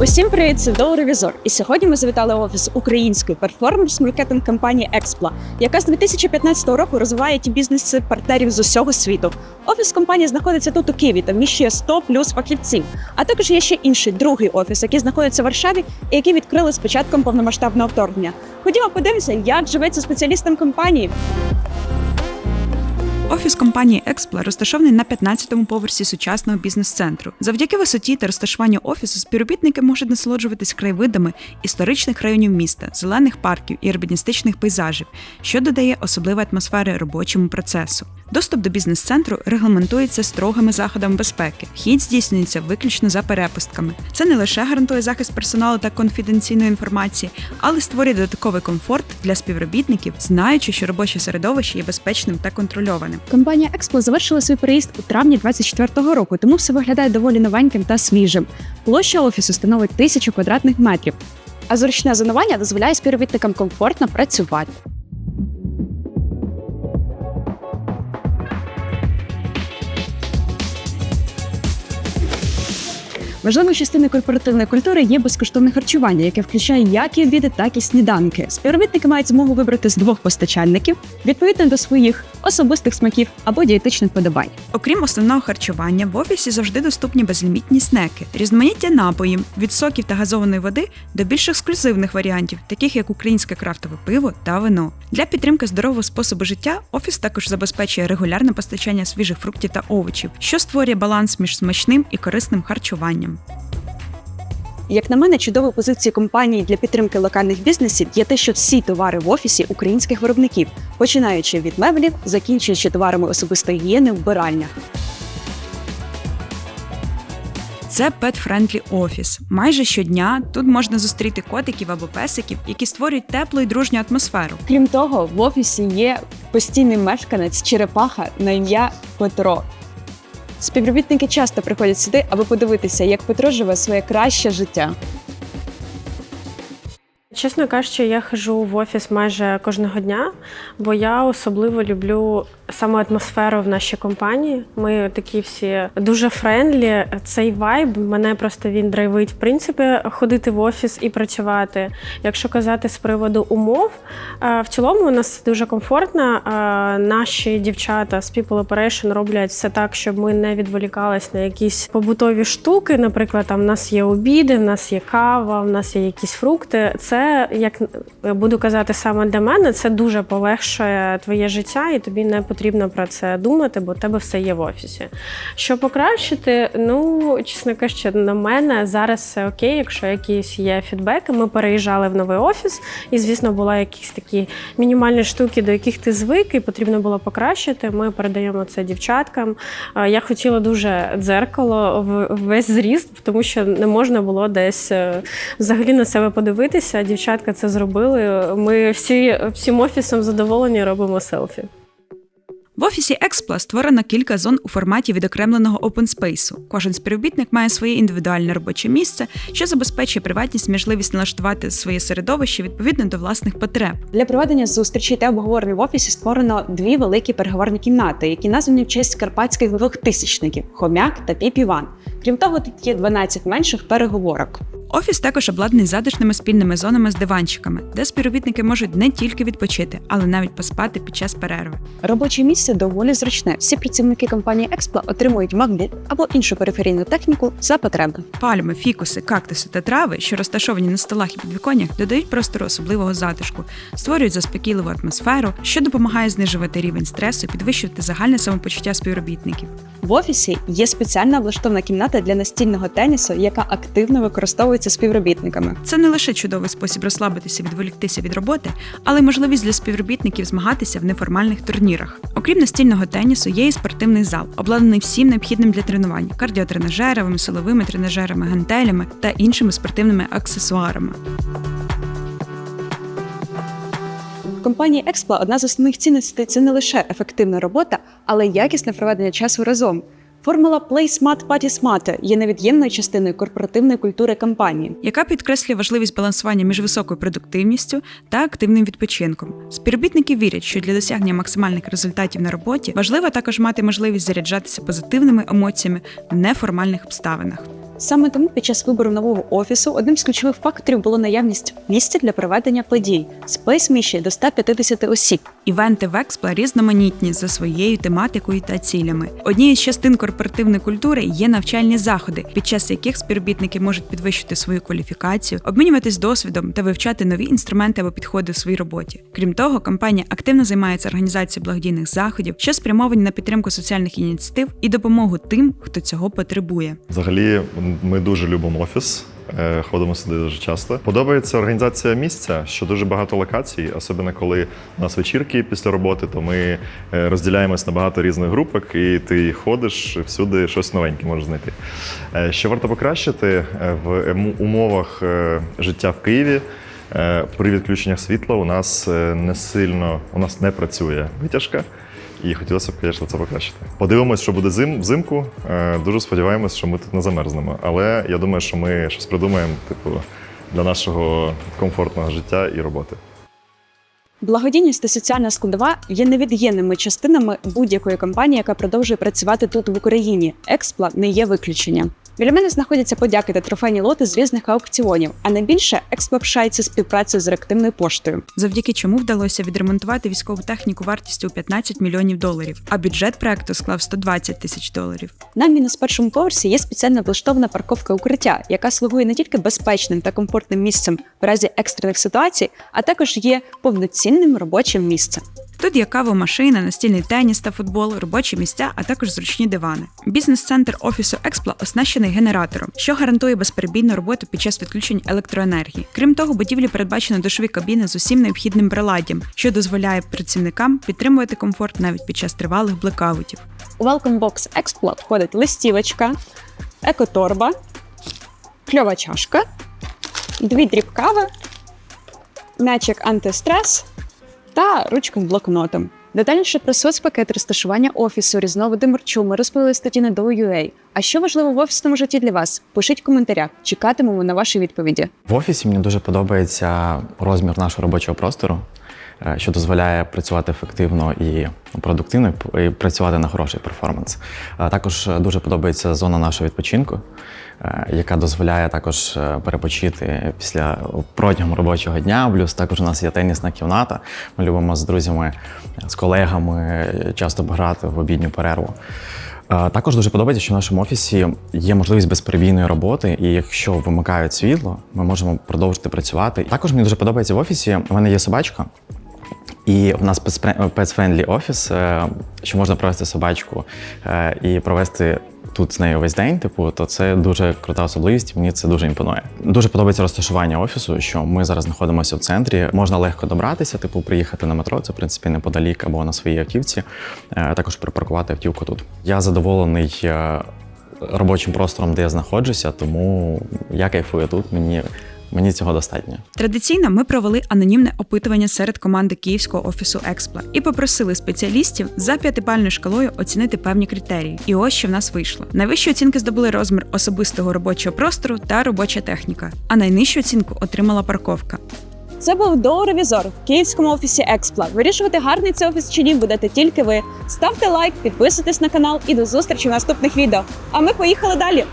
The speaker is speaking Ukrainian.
Усім привіт, це Доу Ревізор. І сьогодні ми завітали офіс української перформанс-маркетинг компанії Експла, яка з 2015 року розвиває ті бізнеси партнерів з усього світу. Офіс компанії знаходиться тут у Києві та вміщує 100 плюс фахівців. А також є ще інший другий офіс, який знаходиться в Варшаві і який відкрили з початком повномасштабного вторгнення. Ходімо подивимося, як живеться спеціалістам компанії. Офіс компанії Експла розташований на 15-му поверсі сучасного бізнес-центру. Завдяки висоті та розташуванню офісу співробітники можуть насолоджуватись краєвидами історичних районів міста, зелених парків і урбаністичних пейзажів, що додає особливої атмосфери робочому процесу. Доступ до бізнес-центру регламентується строгими заходами безпеки. Вхід здійснюється виключно за перепустками. Це не лише гарантує захист персоналу та конфіденційної інформації, але створює додатковий комфорт для співробітників, знаючи, що робоче середовище є безпечним та контрольованим. Компанія Експо завершила свій переїзд у травні 24-го року, тому все виглядає доволі новеньким та свіжим. Площа офісу становить тисячу квадратних метрів. А зручне зонування дозволяє співробітникам комфортно працювати. Важливою частиною корпоративної культури є безкоштовне харчування, яке включає як і обіди, так і сніданки. Співробітники мають змогу вибрати з двох постачальників відповідно до своїх особистих смаків або дієтичних подобань. Окрім основного харчування, в офісі завжди доступні безлімітні снеки, різноманіття напоїв, від соків та газованої води до більш ексклюзивних варіантів, таких як українське крафтове пиво та вино. Для підтримки здорового способу життя офіс також забезпечує регулярне постачання свіжих фруктів та овочів, що створює баланс між смачним і корисним харчуванням. Як на мене, чудовою позицією компанії для підтримки локальних бізнесів є те, що всі товари в офісі українських виробників, починаючи від меблів, закінчуючи товарами особистої гігієни в вбиральнях. Це Pet Friendly Office. Майже щодня тут можна зустріти котиків або песиків, які створюють теплу і дружню атмосферу. Крім того, в офісі є постійний мешканець черепаха на ім'я Петро. Співробітники часто приходять сюди, аби подивитися, як Петро живе своє краще життя. Чесно кажучи, я хожу в офіс майже кожного дня, бо я особливо люблю саме атмосферу в нашій компанії. Ми такі всі дуже френдлі. Цей вайб мене просто він драйвить, в принципі, ходити в офіс і працювати. Якщо казати з приводу умов, е, в цілому у нас дуже комфортно. Е, Наші дівчата з People Operation роблять все так, щоб ми не відволікались на якісь побутові штуки. Наприклад, там в нас є обіди, в нас є кава, в нас є якісь фрукти. Це як буду казати саме для мене, це дуже полегшує твоє життя, і тобі не потрібно про це думати, бо в тебе все є в офісі. Що покращити, ну чесно кажучи, на мене зараз все окей, якщо якісь є фідбеки. Ми переїжджали в новий офіс, і звісно, була якісь такі мінімальні штуки, до яких ти звик, і потрібно було покращити. Ми передаємо це дівчаткам. Я хотіла дуже дзеркало в весь зріст, тому що не можна було десь е, взагалі на себе подивитися. Дівчатка це зробили. Ми всі всім офісом задоволені робимо селфі. В офісі Експла створено кілька зон у форматі відокремленого опенспейсу. Кожен співробітник має своє індивідуальне робоче місце, що забезпечує приватність, можливість налаштувати своє середовище відповідно до власних потреб. Для проведення зустрічей та обговорень в офісі створено дві великі переговорні кімнати, які названі в честь карпатських двохтисячників Хомяк та Піп-Іван. Крім того, тут є 12 менших переговорок. Офіс також обладнаний затишними спільними зонами з диванчиками, де співробітники можуть не тільки відпочити, але навіть поспати під час перерви. Робоче місце доволі зручне. Всі працівники компанії Експла отримують магніт або іншу периферійну техніку за потреби. Пальми, фікуси, кактуси та трави, що розташовані на столах і підвіконнях, додають простору особливого затишку, створюють заспокійливу атмосферу, що допомагає знижувати рівень стресу і підвищувати загальне самопочуття співробітників. В офісі є спеціальна облаштована кімната для настільного тенісу, яка активно використовується співробітниками. Це не лише чудовий спосіб розслабитися, відволіктися від роботи, але й можливість для співробітників змагатися в неформальних турнірах. Окрім настільного тенісу, є і спортивний зал, обладнаний всім необхідним для тренувань: кардіотренажерами, силовими тренажерами, гантелями та іншими спортивними аксесуарами. Компанії Експла одна з основних цінностей це не лише ефективна робота, але й якісне проведення часу разом. Формула Play Smart Party Smart є невід'ємною частиною корпоративної культури компанії. яка підкреслює важливість балансування між високою продуктивністю та активним відпочинком. Співробітники вірять, що для досягнення максимальних результатів на роботі важливо також мати можливість заряджатися позитивними емоціями в неформальних обставинах. Саме тому під час вибору нового офісу одним з ключових факторів було наявність місця для проведення подій. Спейс вміщує до 150 осіб. Івенти в Експла різноманітні за своєю тематикою та цілями. Однією з частин корпоративної культури є навчальні заходи, під час яких співробітники можуть підвищити свою кваліфікацію, обмінюватись досвідом та вивчати нові інструменти або підходи в своїй роботі. Крім того, компанія активно займається організацією благодійних заходів, що спрямовані на підтримку соціальних ініціатив і допомогу тим, хто цього потребує. Взагалі, ми дуже любимо офіс. Е, Ходимо сюди дуже часто. Подобається організація місця, що дуже багато локацій, особливо коли у нас вечірки після роботи, то ми е, розділяємось на багато різних групок, і ти ходиш всюди щось новеньке можеш знайти. Е, Що варто покращити в умовах е, життя в Києві. При відключеннях світла у нас не сильно у нас не працює витяжка. І хотілося б, звісно, це покращити. Подивимось, що буде зим взимку. Е, Дуже сподіваємось, що ми тут не замерзнемо. Але я думаю, що ми щось придумаємо, типу, для нашого комфортного життя і роботи. Благодійність та соціальна складова є невід'ємними частинами будь-якої компанії, яка продовжує працювати тут в Україні. Експла не є виключенням. Біля мене знаходяться подяки та трофейні лоти з різних аукціонів. А найбільше експла пишається співпрацею з реактивною поштою. завдяки чому вдалося відремонтувати військову техніку вартістю у 15 мільйонів доларів, а бюджет проекту склав 120 тисяч доларів. На мінус першому поверсі є спеціально влаштована парковка укриття, яка слугує не тільки безпечним та комфортним місцем в разі екстрених ситуацій, а також є повноцінним робочим місцем. Тут є кавомашина, настільний теніс та футбол, робочі місця, а також зручні дивани. Бізнес-центр офісу Експла оснащений генератором, що гарантує безперебійну роботу під час відключень електроенергії. Крім того, будівлі передбачено душові кабіни з усім необхідним приладдям, що дозволяє працівникам підтримувати комфорт навіть під час тривалих блекаутів. У Welcome Box Explo входить листівочка, екоторба, кльова чашка, дві дріб кави, м'ячик антистрес та ручка з блокнотом. Детальніше про соцпакет розташування офісу, різновиди мерчу ми розповіли статті на DO.ua. А що важливо в офісному житті для вас? Пишіть коментарях, чекатимемо на ваші відповіді. В офісі мені дуже подобається розмір нашого робочого простору, е, що дозволяє працювати ефективно і продуктивно, і працювати на хороший перформанс. Також е, дуже подобається зона нашого відпочинку, е, яка дозволяє також е, перепочити після протягом робочого дня. Плюс також у нас є тенісна кімната. Ми любимо з друзями, з колегами часто грати в обідню перерву. Також дуже подобається, що в нашому офісі є можливість безперебійної роботи, і якщо вимикають світло, ми можемо продовжити працювати. Також мені дуже подобається в офісі. У мене є собачка, і в нас pets-friendly офіс, е, що можна провести собачку е, і провести тут з нею весь день. Типу, то це дуже крута особливість. Мені це дуже імпонує. Дуже подобається розташування офісу, що ми зараз знаходимося в центрі. Можна легко добратися, типу, приїхати на метро. Це в принципі неподалік або на своїй автівці. Е, Також припаркувати автівку тут. Я задоволений. Робочим простором, де я знаходжуся, тому я кайфую тут. Мені, мені цього достатньо. Традиційно ми провели анонімне опитування серед команди Київського офісу Експла і попросили спеціалістів за п'ятибальною шкалою оцінити певні критерії. І ось що в нас вийшло. Найвищі оцінки здобули розмір особистого робочого простору та робоча техніка. А найнижчу оцінку отримала парковка. Це був доу-ревізор в київському офісі Експла. Вирішувати гарний це офіс чи ні будете тільки ви. Ставте лайк, підписуйтесь на канал і до зустрічі в наступних відео. А ми поїхали далі.